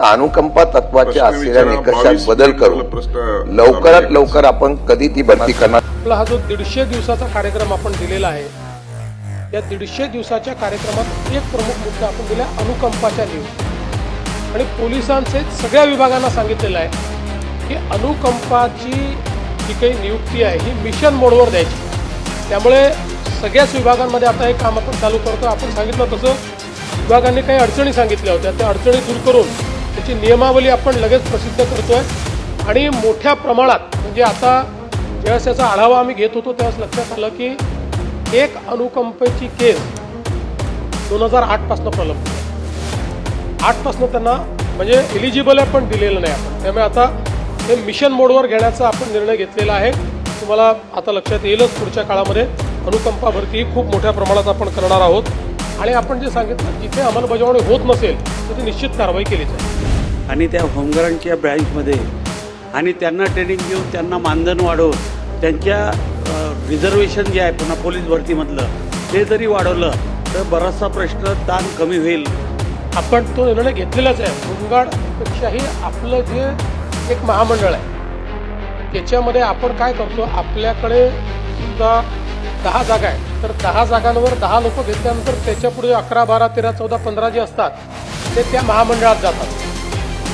तर अनुकंपा तत्वाच्या असलेल्या निकषात 22 बदल करून प्रश्न लवकरात. लवकर आपण कधी ती भरती करणार? आपला हा जो दीडशे दिवसाचा कार्यक्रम आपण दिलेला आहे या दीडशे दिवसाच्या कार्यक्रमात एक प्रमुख मुद्दा आपण दिला अनुकंपाच्या नियुक्ती. आणि पोलिसांचे सगळ्या विभागांना सांगितलेलं आहे की अनुकंपाची जी काही नियुक्ती आहे ही मिशन मोडवर द्यायची. त्यामुळे सगळ्याच विभागांमध्ये आता हे काम आपण चालू करतो. आपण सांगितलं तसं विभागांनी काही अडचणी सांगितल्या होत्या. त्या अडचणी दूर करून त्याची नियमावली आपण लगेच प्रसिद्ध करतो आहे आणि मोठ्या प्रमाणात म्हणजे आता ज्यावेळेस याचा आढावा आम्ही घेत होतो त्यावेळेस लक्षात आलं की एक अनुकंपेची केस दोन हजार आठपासनं प्रलंबित आठपासनं त्यांना म्हणजे एलिजिबल आहे पण दिलेलं नाही आपण. त्यामुळे आता हे मिशन मोडवर घेण्याचा आपण निर्णय घेतलेला आहे. तुम्हाला आता लक्षात येईलच पुढच्या काळामध्ये. अनुकंपा भरती खूप मोठ्या प्रमाणात आपण करणार आहोत. आणि आपण जे सांगितलं जिथे अंमलबजावणी होत नसेल तिथे निश्चित कारवाई केली जाईल. आणि त्या होमगार्डच्या ब्रँचमध्ये आणि त्यांना ट्रेनिंग देऊन त्यांना मानधन वाढवून त्यांच्या रिझर्वेशन जे आहे पुन्हा पोलीस भरतीमधलं ते जरी वाढवलं तर बराचसा प्रश्न ताण कमी होईल. आपण तो निर्णय घेतलेलाच आहे. होमगार्डपेक्षाही आपलं जे एक महामंडळ आहे त्याच्यामध्ये आपण काय करतो? आपल्याकडे सुद्धा दहा जागा आहे तर दहा जागांवर दहा लोक घेतल्यानंतर त्याच्या पुढे अकरा बारा तेरा चौदा पंधरा जे असतात ते त्या महामंडळात जातात.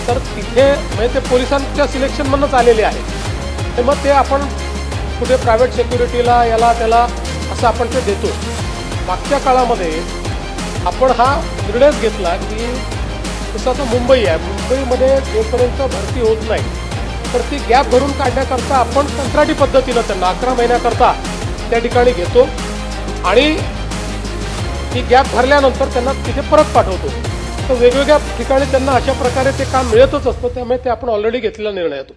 तर तिथे म्हणजे ते पोलिसांच्या सिलेक्शनमधूनच आलेले आहे. तर मग ते आपण कुठे प्रायव्हेट सेक्युरिटीला याला त्याला असं आपण ते देतो. मागच्या काळामध्ये आपण हा निर्णयच घेतला की जसं आता मुंबई आहे. मुंबईमध्ये जोपर्यंत भरती होत नाही तर ती गॅप भरून काढण्याकरता आपण कंत्राटी पद्धतीनं त्यांना अकरा महिन्याकरता त्या ठिकाणी घेतो आणि ती गॅप भरल्यानंतर त्यांना तिथे परत पाठवतो. तर वेगवेगळ्या ठिकाणी त्यांना अशा प्रकारे ते काम मिळतच असतं त्यामुळे ते आपण ऑलरेडी घेतलेला निर्णय होतो